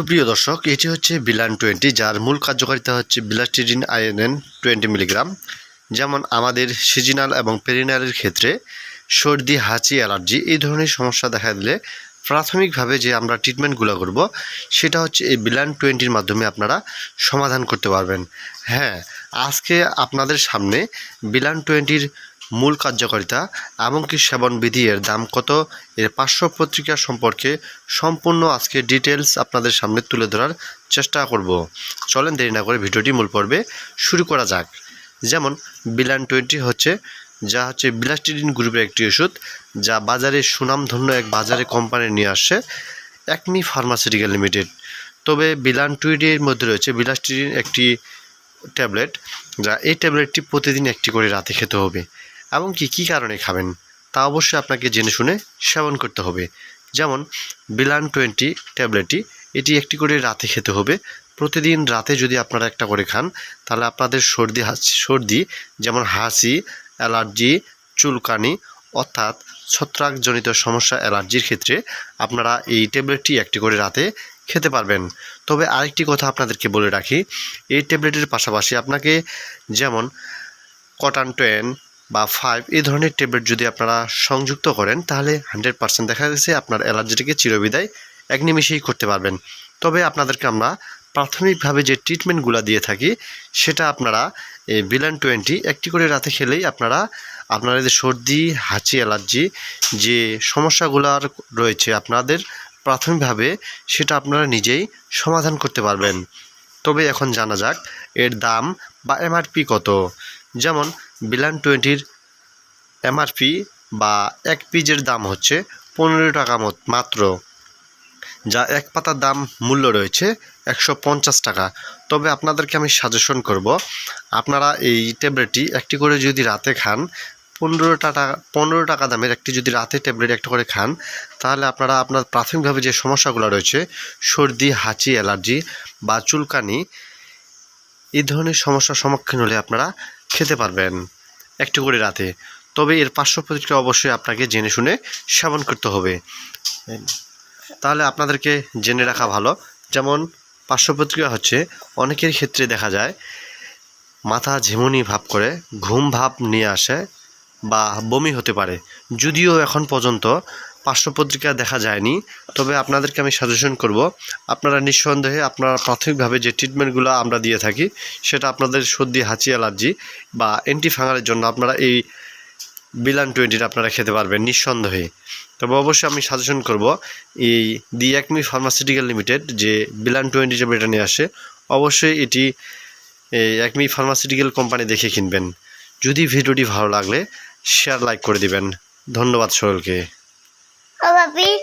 সুপ্রিয় দর্শক, এটি হচ্ছে বিলান টোয়েন্টি, যার মূল কার্যকারিতা হচ্ছে বিলাস্টিডিন আইএনএন টোয়েন্টি মিলিগ্রাম। যেমন আমাদের সিজনাল এবং পেরিনালের ক্ষেত্রে সর্দি, হাঁচি, অ্যালার্জি এই ধরনের সমস্যা দেখা দিলে প্রাথমিকভাবে যে আমরা ট্রিটমেন্টগুলো করব, সেটা হচ্ছে এই বিলান টোয়েন্টির মাধ্যমে আপনারা সমাধান করতে পারবেন। হ্যাঁ আজকে আপনাদের সামনে বিলান টোয়েন্টির মূল কার্যকারিতা এমনকি সেবনবিধি এর দাম কত এর পার্শ্ব পত্রিকা সম্পর্কে সম্পূর্ণ আজকে ডিটেলস আপনাদের সামনে তুলে ধরার চেষ্টা করব। চলেন দেরি না করে ভিডিওটি মূল পর্বে শুরু করা যাক। যেমন, বিলান টোয়েন্টি হচ্ছে, যা হচ্ছে বিলাস্টিডিন গ্রুপের একটি ওষুধ, যা বাজারে সুনামধন্য এক বাজারে কোম্পানি নিয়ে আসছে একমি ফার্মাসিউটিক্যাল লিমিটেড তবে বিলান টুইডির মধ্যে রয়েছে বিলাস্টিডিন একটি ট্যাবলেট যা এই ট্যাবলেটটি প্রতিদিন একটি করে রাতে খেতে হবে। এবং কি, কী কারণে খাবেন? তা অবশ্যই আপনাকে জেনে শুনে সেবন করতে হবে। যেমন, বিলান টোয়েন্টি ট্যাবলেটটি এটি একটি করে রাতে খেতে হবে। প্রতিদিন রাতে যদি আপনারা একটা করে খান, তাহলে আপনাদের সর্দি সর্দি, যেমন হাসি, অ্যালার্জি, চুলকানি, অর্থাৎ ছত্রাকজনিত সমস্যা, অ্যালার্জির ক্ষেত্রে আপনারা এই ট্যাবলেটটি একটি করে রাতে খেতে পারবেন। তবে আরেকটি কথা আপনাদেরকে বলে রাখি, এই ট্যাবলেটের পাশাপাশি আপনাকে যেমন, কটান টেন বা ফাইভ এই ধরনের ট্যাবলেট যদি আপনারা সংযুক্ত করেন, তাহলে হান্ড্রেড পার্সেন্ট দেখা গেছে আপনার অ্যালার্জিটিকে চিরবিদায় এক নিমিষেই করতে পারবেন। তবে আপনাদেরকে আমরা প্রাথমিকভাবে যে ট্রিটমেন্টগুলো দিয়ে থাকি, সেটা আপনারা এই বিলান টোয়েন্টি একটি করে রাতে খেলেই আপনারা আপনাদের যে সর্দি, হাঁচি, অ্যালার্জি যে সমস্যাগুলো রয়েছে আপনাদের প্রাথমিকভাবে সেটা আপনারা নিজেই সমাধান করতে পারবেন। তবে এখন জানা যাক এর দাম বা এমআরপি কত। যেমন বিলান টোয়েন্টির এমআরপি বা এক পিজের দাম হচ্ছে পনেরো টাকা মাত্র, যা এক পাতার দাম মূল্য রয়েছে একশো পঞ্চাশ টাকা। তবে আপনাদেরকে আমি সাজেশন করব, আপনারা এই ট্যাবলেটটি একটি করে যদি রাতে খান, পনেরো টাকা পনেরো টাকা দামের একটি যদি রাতে ট্যাবলেট একটা করে খান, তাহলে আপনারা আপনার প্রাথমিকভাবে যে সমস্যাগুলো রয়েছে, সর্দি, হাঁচি, অ্যালার্জি বা চুলকানি, এই ধরনের সমস্যার সম্মুখীন হলে আপনারা খেতে পারবেন একটু করে রাতে। তবে এর পার্শ্ব প্রতিক্রিয়া অবশ্যই আপনাকে জেনে শুনে সেবন করতে হবে। তাহলে আপনাদেরকে জেনে রাখা ভালো। যেমন পার্শ্ব প্রতিক্রিয়া হচ্ছে, অনেকের ক্ষেত্রে দেখা যায় মাথা ঝিমুনি ভাব করে, ঘুম ভাব নিয়ে আসে বা বমি হতে পারে। যদিও এখন পর্যন্ত পার্শ্বপত্রিকা দেখা যায়নি, তবে আপনাদেরকে আমি সাজেশন করব, আপনারা নিঃসন্দেহে আপনারা প্রাথমিকভাবে যে ট্রিটমেন্টগুলো আমরা দিয়ে থাকি, সেটা আপনাদের সর্দি হাঁচি অ্যালার্জি বা অ্যান্টিফাঙ্গালের জন্য আপনারা এই বিলান টোয়েন্টিটা আপনারা খেতে পারবেন নিঃসন্দেহে। তবে অবশ্যই আমি সাজেশন করব, এই দি একমি ফার্মাসিউটিক্যাল লিমিটেড যে বিলান টোয়েন্টি ট্যাবলেটটা নিয়ে আসে, অবশ্যই এটি এই একমি ফার্মাসিউটিক্যাল কোম্পানি দেখে কিনবেন। যদি ভিডিওটি ভালো লাগলে শেয়ার লাইক করে দিবেন। ধন্যবাদ সকলকে। love you